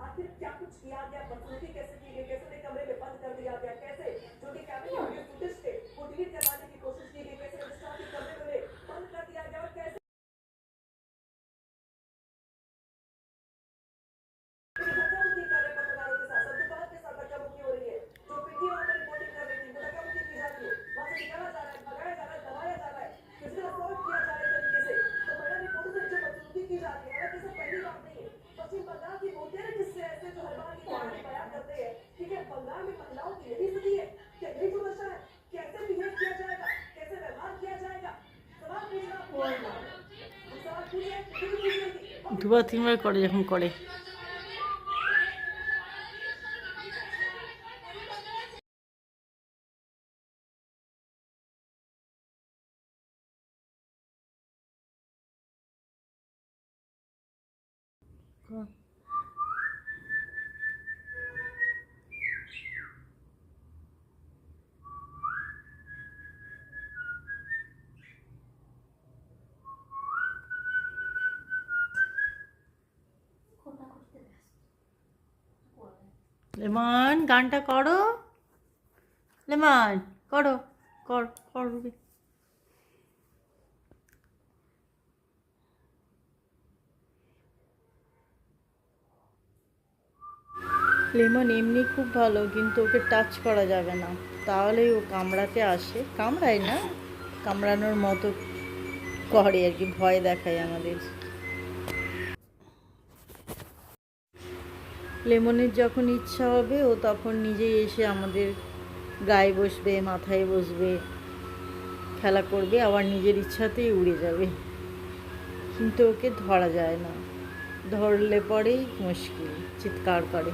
आखिर क्या कुछ किया गया? बदसूरती कैसे দুবার তিনবার করে যখন করে। লেমন, গানটা করো। লেমন, করো, কর করবে লেমন এমনি খুব ভালো, কিন্তু ওকে টাচ করা যাবে না। তাহলেই ও কামড়াতে আসে। কামড়ায় না, কামড়ানোর মতো করে আর কি, ভয় দেখায় আমাদের। লেমনের যখন ইচ্ছা হবে, ও তখন নিজেই এসে আমাদের গায়ে বসবে, মাথায় বসবে, খেলা করবে, আবার নিজের ইচ্ছাতেই উড়ে যাবে। কিন্তু ওকে ধরা যায় না। ধরলে পরেই মুশকিল, চিৎকার করে।